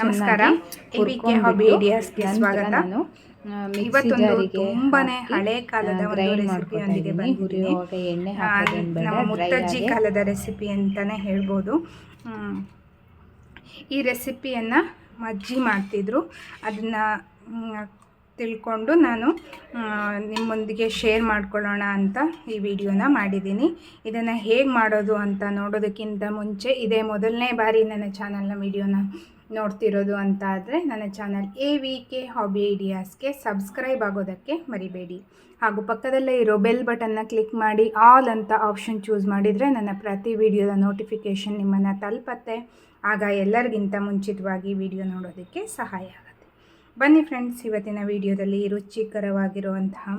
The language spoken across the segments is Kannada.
ನಮಸ್ಕಾರ. ಎಬಿಕೆ ಹಾಬಿ ಐಡಿಯಾಸ್ಗೆ ಸ್ವಾಗತ. ನಾನು ಇವತ್ತೊಂದು ತುಂಬಾನೇ ಹಳೆ ಕಾಲದ ಒಂದು ರೆಸಿಪಿಯೊಂದಿಗೆ ಬಂದಿದ್ದೀನಿ. ನಮ್ಮ ಮುತ್ತಜ್ಜಿ ಕಾಲದ ರೆಸಿಪಿ ಅಂತಾನೆ ಹೇಳ್ಬೋದು. ಈ ರೆಸಿಪಿಯನ್ನ ಮಜ್ಜಿ ಮಾಡ್ತಿದ್ರು. ಅದನ್ನ ತಿಳ್ಕೊಂಡು ನಾನು ನಿಮ್ಮೊಂದಿಗೆ ಶೇರ್ ಮಾಡ್ಕೊಳ್ಳೋಣ ಅಂತ ಈ ವಿಡಿಯೋನ ಮಾಡಿದ್ದೀನಿ. ಇದನ್ನು ಹೇಗೆ ಮಾಡೋದು ಅಂತ ನೋಡೋದಕ್ಕಿಂತ ಮುಂಚೆ ಇದೇ ಮೊದಲನೇ ಬಾರಿ ನನ್ನ ಚಾನಲ್ನ ವಿಡಿಯೋನ ನೋಡ್ತಿರೋದು ಅಂತ ಆದರೆ ನನ್ನ channel A V K hobby ಐಡಿಯಾಸ್ಗೆ subscribe ಆಗೋದಕ್ಕೆ ಮರಿಬೇಡಿ. ಹಾಗೂ ಪಕ್ಕದಲ್ಲೇ ಇರೋ ಬೆಲ್ ಬಟನ್ನ ಕ್ಲಿಕ್ ಮಾಡಿ ಆಲ್ ಅಂತ ಆಪ್ಷನ್ ಚೂಸ್ ಮಾಡಿದರೆ ನನ್ನ ಪ್ರತಿ ವಿಡಿಯೋದ ನೋಟಿಫಿಕೇಷನ್ ನಿಮ್ಮನ್ನು ತಲುಪತ್ತೆ. ಆಗ ಎಲ್ಲರಿಗಿಂತ ಮುಂಚಿತವಾಗಿ ವಿಡಿಯೋ ನೋಡೋದಕ್ಕೆ ಸಹಾಯ ಆಗುತ್ತೆ. ಬನ್ನಿ ಫ್ರೆಂಡ್ಸ್ ಇವತ್ತಿನ ವಿಡಿಯೋದಲ್ಲಿ ರುಚಿಕರವಾಗಿರುವಂತಹ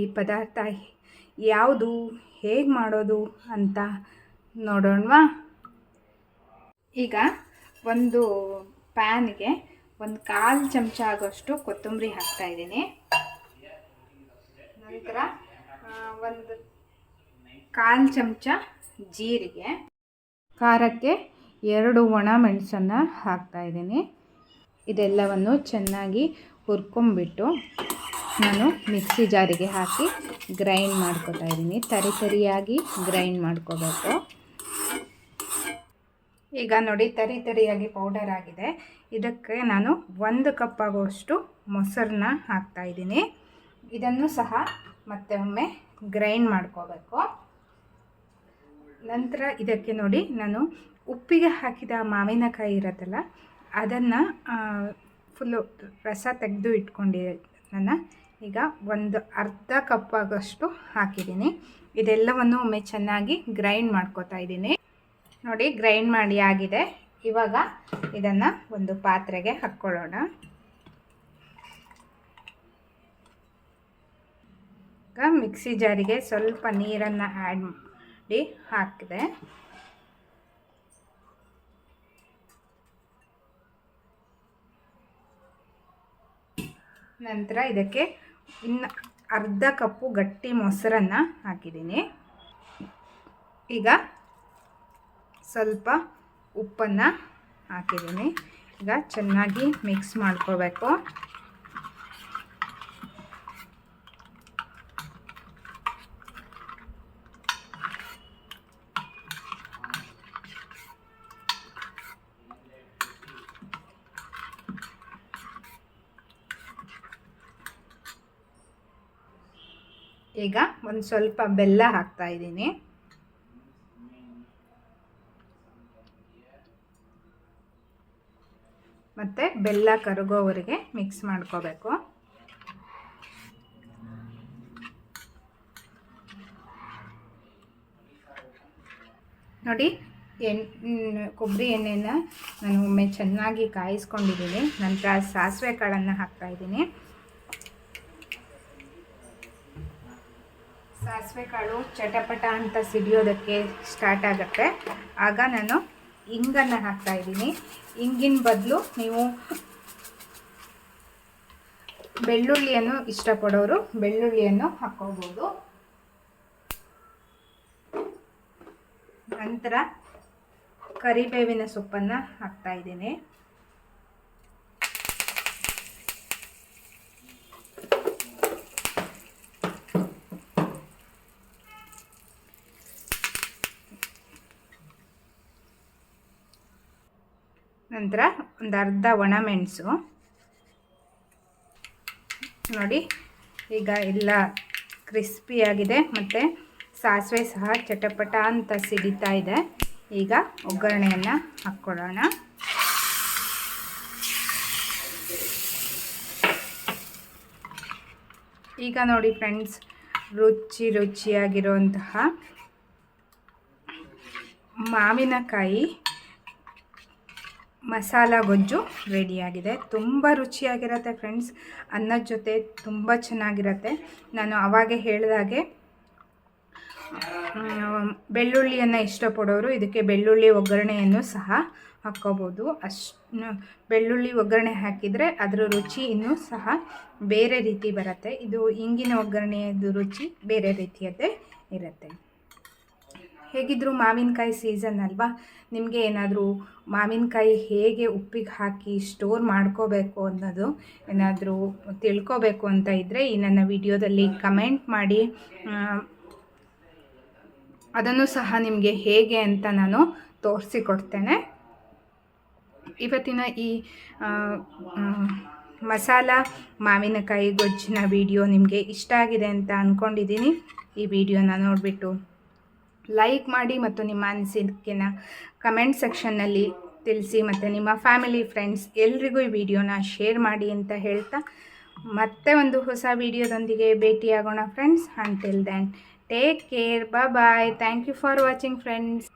ಈ ಪದಾರ್ಥ ಯಾವುದು, ಹೇಗೆ ಮಾಡೋದು ಅಂತ ನೋಡೋಣವಾ? ಈಗ ಒಂದು ಪ್ಯಾನ್ಗೆ ಒಂದು ಕಾಲು ಚಮಚ ಆಗೋಷ್ಟು ಕೊತ್ತಂಬರಿ ಹಾಕ್ತಾ ಇದ್ದೀನಿ. ನಂತರ ಒಂದು ಕಾಲು ಚಮಚ ಜೀರಿಗೆ, ಖಾರಕ್ಕೆ ಎರಡು ಒಣ ಮೆಣಸನ್ನು ಹಾಕ್ತಾ ಇದ್ದೀನಿ. ಇದೆಲ್ಲವನ್ನು ಚೆನ್ನಾಗಿ ಹುರ್ಕೊಂಬಿಟ್ಟು ನಾನು ಮಿಕ್ಸಿ ಜಾರಿಗೆ ಹಾಕಿ ಗ್ರೈಂಡ್ ಮಾಡ್ಕೋತಾ ಇದ್ದೀನಿ. ತರಿ ತರಿಯಾಗಿ ಗ್ರೈಂಡ್ ಮಾಡ್ಕೋಬೇಕು. ಈಗ ನೋಡಿ ತರಿ ತರಿಯಾಗಿ ಪೌಡರ್ ಆಗಿದೆ. ಇದಕ್ಕೆ ನಾನು ಒಂದು ಕಪ್ ಆಗುವಷ್ಟು ಮೊಸರನ್ನ ಹಾಕ್ತಾ ಇದ್ದೀನಿ. ಇದನ್ನು ಸಹ ಮತ್ತೆ ಒಮ್ಮೆ ಗ್ರೈಂಡ್ ಮಾಡ್ಕೋಬೇಕು. ನಂತರ ಇದಕ್ಕೆ ನೋಡಿ ನಾನು ಉಪ್ಪಿಗೆ ಹಾಕಿದ ಮಾವಿನಕಾಯಿ ಇರುತ್ತಲ್ಲ, ಅದನ್ನು ಫುಲ್ಲು ರಸ ತೆಗೆದು ಇಟ್ಕೊಂಡಿದ್ದನ್ನು ಈಗ ಒಂದು ಅರ್ಧ ಕಪ್ ಆಗೋಷ್ಟು ಹಾಕಿದ್ದೀನಿ. ಇದೆಲ್ಲವನ್ನು ಒಮ್ಮೆ ಚೆನ್ನಾಗಿ ಗ್ರೈಂಡ್ ಮಾಡ್ಕೋತಾ ಇದ್ದೀನಿ. ನೋಡಿ ಗ್ರೈಂಡ್ ಮಾಡಿ ಆಗಿದೆ. ಇವಾಗ ಇದನ್ನು ಒಂದು ಪಾತ್ರೆಗೆ ಹಾಕ್ಕೊಳ್ಳೋಣ. ಈಗ ಮಿಕ್ಸಿ ಜಾರಿಗೆ ಸ್ವಲ್ಪ ನೀರನ್ನು ಆ್ಯಡ್ ಮಾಡಿ ಹಾಕಿದೆ. ನಂತರ ಇದಕ್ಕೆ ಇನ್ನು ಅರ್ಧ ಕಪ್ಪು ಗಟ್ಟಿ ಮೊಸರನ್ನು ಹಾಕಿದ್ದೀನಿ. ಈಗ ಸ್ವಲ್ಪ ಉಪ್ಪನ್ನು ಹಾಕಿದ್ದೀನಿ. ಈಗ ಚೆನ್ನಾಗಿ ಮಿಕ್ಸ್ ಮಾಡ್ಕೋಬೇಕು ಈಗ ಒಂದು ಸ್ವಲ್ಪ ಬೆಲ್ಲ ಹಾಕ್ತಾ ಇದ್ದೀನಿ. ಮತ್ತು ಬೆಲ್ಲ ಕರಗೋವರೆಗೆ ಮಿಕ್ಸ್ ಮಾಡ್ಕೋಬೇಕು. ನೋಡಿ ಎಣ್ಣೆ ಕೊಬ್ಬರಿ ಎಣ್ಣೆನ ನಾನು ಒಮ್ಮೆ ಚೆನ್ನಾಗಿ ಕಾಯಿಸ್ಕೊಂಡಿದ್ದೀನಿ. ನಂತರ ಸಾಸಿವೆ ಕಾಳನ್ನು ಹಾಕ್ತಾ ಇದ್ದೀನಿ. ಸಾಸಿವೆ ಕಾಳು ಚಟಪಟ ಅಂತ ಸಿಡಿಯೋದಕ್ಕೆ ಸ್ಟಾರ್ಟ್ ಆಗುತ್ತೆ. ಆಗ ನಾನು ಇಂಗನ್ನು ಹಾಕ್ತಾ ಇದ್ದೀನಿ. ಇಂಗಿನ ಬದಲು ನೀವು ಬೆಳ್ಳುಳ್ಳಿಯನ್ನು ಇಷ್ಟಪಡೋರು ಬೆಳ್ಳುಳ್ಳಿಯನ್ನು ಹಾಕ್ಕೋಬೋದು. ನಂತರ ಕರಿಬೇವಿನ ಸೊಪ್ಪನ್ನು ಹಾಕ್ತಾ ಇದ್ದೀನಿ. ನಂತರ ಒಂದು ಅರ್ಧ ಒಣಮೆಣಸು ನೋಡಿ, ಈಗ ಎಲ್ಲ ಕ್ರಿಸ್ಪಿಯಾಗಿದೆ ಮತ್ತು ಸಾಸಿವೆ ಸಹ ಚಟಪಟ ಅಂತ ಸಿಡಿತಾ ಇದೆ. ಈಗ ಒಗ್ಗರಣೆಯನ್ನು ಹಾಕ್ಕೊಳ್ಳೋಣ. ಈಗ ನೋಡಿ ಫ್ರೆಂಡ್ಸ್ ರುಚಿ ರುಚಿಯಾಗಿರುವಂತಹ ಮಾವಿನಕಾಯಿ ಮಸಾಲ ಗೊಜ್ಜು ರೆಡಿಯಾಗಿದೆ. ತುಂಬ ರುಚಿಯಾಗಿರುತ್ತೆ ಫ್ರೆಂಡ್ಸ್. ಅನ್ನದ ಜೊತೆ ತುಂಬ ಚೆನ್ನಾಗಿರುತ್ತೆ. ನಾನು ಅವಾಗೆ ಹೇಳಿದಾಗೆ ಬೆಳ್ಳುಳ್ಳಿಯನ್ನು ಇಷ್ಟಪಡೋರು ಇದಕ್ಕೆ ಬೆಳ್ಳುಳ್ಳಿ ಒಗ್ಗರಣೆಯನ್ನು ಸಹ ಹಾಕ್ಕೋಬೋದು. ಅಷ್ಟು ಬೆಳ್ಳುಳ್ಳಿ ಒಗ್ಗರಣೆ ಹಾಕಿದರೆ ಅದರ ರುಚಿ ಇನ್ನೂ ಸಹ ಬೇರೆ ರೀತಿ ಬರುತ್ತೆ. ಇದು ಇಂಗಿನ ಒಗ್ಗರಣೆಯದು ರುಚಿ ಬೇರೆ ರೀತಿಯದ್ದೇ ಇರುತ್ತೆ. ಹೇಗಿದ್ದರೂ ಮಾವಿನಕಾಯಿ ಸೀಸನ್ ಅಲ್ವಾ? ನಿಮಗೆ ಏನಾದರೂ ಮಾವಿನಕಾಯಿ ಹೇಗೆ ಉಪ್ಪಿಗೆ ಹಾಕಿ ಸ್ಟೋರ್ ಮಾಡ್ಕೋಬೇಕು ಅನ್ನೋದು ಏನಾದರೂ ತಿಳ್ಕೋಬೇಕು ಅಂತ ಇದ್ದರೆ ಈ ನನ್ನ ವಿಡಿಯೋದಲ್ಲಿ ಕಮೆಂಟ್ ಮಾಡಿ. ಅದನ್ನು ಸಹ ನಿಮಗೆ ಹೇಗೆ ಅಂತ ನಾನು ತೋರಿಸಿಕೊಡ್ತೇನೆ. ಇವತ್ತಿನ ಈ ಮಸಾಲ ಮಾವಿನಕಾಯಿ ಗೊಜ್ಜಿನ ವಿಡಿಯೋ ನಿಮಗೆ ಇಷ್ಟ ಆಗಿದೆ ಅಂತ ಅಂದ್ಕೊಂಡಿದ್ದೀನಿ ಈ ವಿಡಿಯೋನ ನೋಡಿಬಿಟ್ಟು ಲೈಕ್ ಮಾಡಿ ಮತ್ತು ನಿಮ್ಮ ಅನಿಸಿಕೆನ ಕಮೆಂಟ್ ಸೆಕ್ಷನ್ನಲ್ಲಿ ತಿಳಿಸಿ ಮತ್ತು ನಿಮ್ಮ ಫ್ಯಾಮಿಲಿ ಫ್ರೆಂಡ್ಸ್ ಎಲ್ರಿಗೂ ಈ ವಿಡಿಯೋನ ಶೇರ್ ಮಾಡಿ ಅಂತ ಹೇಳ್ತಾ ಮತ್ತೆ ಒಂದು ಹೊಸ ವಿಡಿಯೋದೊಂದಿಗೆ ಭೇಟಿಯಾಗೋಣ friends until then take care bye thank you for watching friends